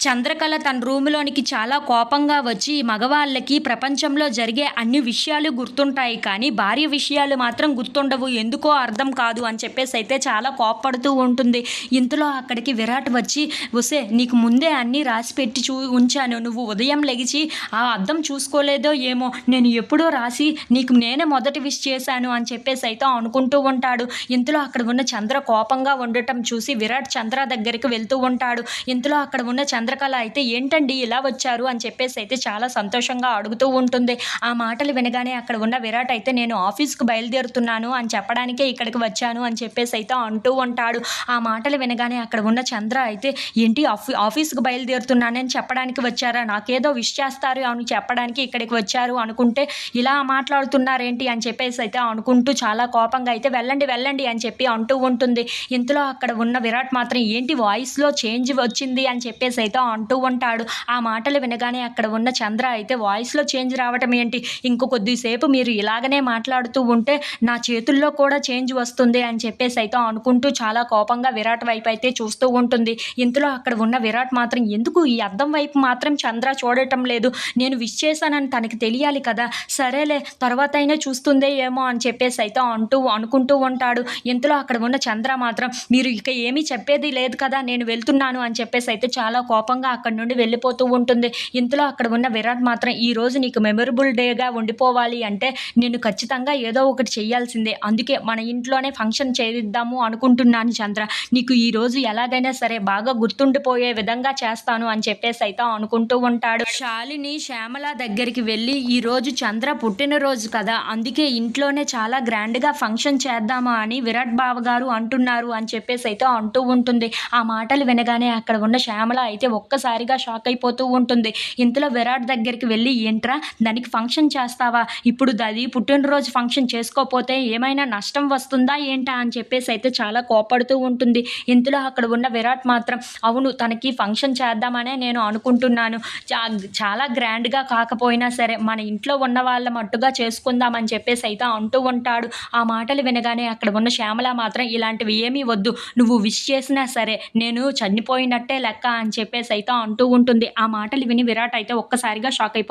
చంద్రకళ తన రూములోనికి చాలా కోపంగా వచ్చి మగవాళ్ళకి ప్రపంచంలో జరిగే అన్ని విషయాలు గుర్తుంటాయి కానీ భార్య విషయాలు మాత్రం గుర్తుండవు. ఎందుకో అర్థం కాదు అని చెప్పేసి అయితే చాలా కోప్పడుతూ ఉంటుంది. ఇంతలో అక్కడికి విరాట్ వచ్చి వసే నీకు ముందే అన్నీ రాసి పెట్టి చూ ఉంచాను. నువ్వు ఉదయం లెగిచి ఆ అర్థం చూసుకోలేదో ఏమో. నేను ఎప్పుడో రాసి నీకు నేనే మొదటి విష్ చేశాను అని చెప్పేసి అయితే అనుకుంటూ ఉంటాడు. ఇంతలో అక్కడ ఉన్న చంద్ర కోపంగా ఉండటం చూసి విరాట్ చంద్ర దగ్గరికి వెళ్తూ ఉంటాడు. ఇంతలో అక్కడ ఉన్న చంద్ర చంద్రకళ అయితే ఏంటండి ఇలా వచ్చారు అని చెప్పేసి అయితే చాలా సంతోషంగా అడుగుతూ ఉంటుంది. ఆ మాటలు వినగానే అక్కడ ఉన్న విరాట్ అయితే నేను ఆఫీస్కి బయలుదేరుతున్నాను అని చెప్పడానికే ఇక్కడికి వచ్చాను అని చెప్పేసి అయితే అంటూ ఉంటాడు. ఆ మాటలు వినగానే అక్కడ ఉన్న చంద్ర అయితే ఏంటి ఆఫీ ఆఫీస్కి బయలుదేరుతున్నానని చెప్పడానికి వచ్చారా? నాకేదో విష్ చేస్తారు అని చెప్పడానికి ఇక్కడికి వచ్చారు అనుకుంటే ఇలా మాట్లాడుతున్నారేంటి అని చెప్పేసి అయితే అనుకుంటూ చాలా కోపంగా అయితే వెళ్ళండి వెళ్ళండి అని చెప్పి అంటూ ఉంటుంది. ఇంతలో అక్కడ ఉన్న విరాట్ మాత్రం ఏంటి వాయిస్లో చేంజ్ వచ్చింది అని చెప్పేసి అయితే అంటూ ఉంటాడు. ఆ మాటలు వినగానే అక్కడ ఉన్న చంద్ర అయితే వాయిస్లో చేంజ్ రావటం ఏంటి? ఇంకో కొద్దిసేపు మీరు ఇలాగనే మాట్లాడుతూ ఉంటే నా చేతుల్లో కూడా చేంజ్ వస్తుంది అని చెప్పేసి అయితే అనుకుంటూ చాలా కోపంగా విరాట్ వైపు అయితే చూస్తూ ఉంటుంది. ఇంతలో అక్కడ ఉన్న విరాట్ మాత్రం ఎందుకు ఈ అద్దం వైపు మాత్రం చంద్ర చూడటం లేదు? నేను విష్ చేశానని తనకి తెలియాలి కదా. సరేలే తర్వాత అయినా చూస్తుందే ఏమో అని చెప్పేసి అయితే అంటూ అనుకుంటూ ఉంటాడు. ఇంతలో అక్కడ ఉన్న చంద్ర మాత్రం మీరు ఇక ఏమీ చెప్పేది లేదు కదా నేను వెళ్తున్నాను అని చెప్పేసి అయితే చాలా కోపం కోపంగా అక్కడ నుండి వెళ్ళిపోతూ ఉంటుంది. ఇంతలో అక్కడ ఉన్న విరాట్ మాత్రం ఈ రోజు నీకు మెమొరబుల్ డేగా ఉండిపోవాలి అంటే నేను ఖచ్చితంగా ఏదో ఒకటి చేయాల్సిందే. అందుకే మన ఇంట్లోనే ఫంక్షన్ చేద్దాము అనుకుంటున్నాను చంద్ర. నీకు ఈ రోజు ఎలాగైనా సరే బాగా గుర్తుండిపోయే విధంగా చేస్తాను అని చెప్పేసి అయితే అనుకుంటూ ఉంటాడు. శాలిని శ్యామల దగ్గరికి వెళ్ళి ఈ రోజు చంద్ర పుట్టినరోజు కదా అందుకే ఇంట్లోనే చాలా గ్రాండ్గా ఫంక్షన్ చేద్దామా అని విరాట్ బావ గారు అంటున్నారు అని చెప్పేసి అయితే అంటూ ఉంటుంది. ఆ మాటలు వినగానే అక్కడ ఉన్న శ్యామల అయితే ఒక్కసారిగా షాక్ అయిపోతూ ఉంటుంది. ఇంతలో విరాట్ దగ్గరికి వెళ్ళి ఏంట్రా దానికి ఫంక్షన్ చేస్తావా? ఇప్పుడు అది పుట్టినరోజు ఫంక్షన్ చేసుకోకపోతే ఏమైనా నష్టం వస్తుందా ఏంటా? అని చెప్పేసి అయితే చాలా కోపడుతూ ఉంటుంది. ఇంతలో అక్కడ ఉన్న విరాట్ మాత్రం అవును తనకి ఫంక్షన్ చేద్దామనే నేను అనుకుంటున్నాను. చా చాలా గ్రాండ్గా కాకపోయినా సరే మన ఇంట్లో ఉన్న వాళ్ళ మట్టుగా చేసుకుందామని చెప్పేసి అయితే అంటూ ఉంటాడు. ఆ మాటలు వినగానే అక్కడ ఉన్న శ్యామల మాత్రం ఇలాంటివి ఏమీ వద్దు. నువ్వు విష్ చేసినా సరే నేను చనిపోయినట్టే లెక్క అని చెప్పేసి అయితే అంటూ ఉంటుంది. ఆ మాటలు విని విరాట్ అయితే ఒక్కసారిగా షాక్ అయిపోతాడు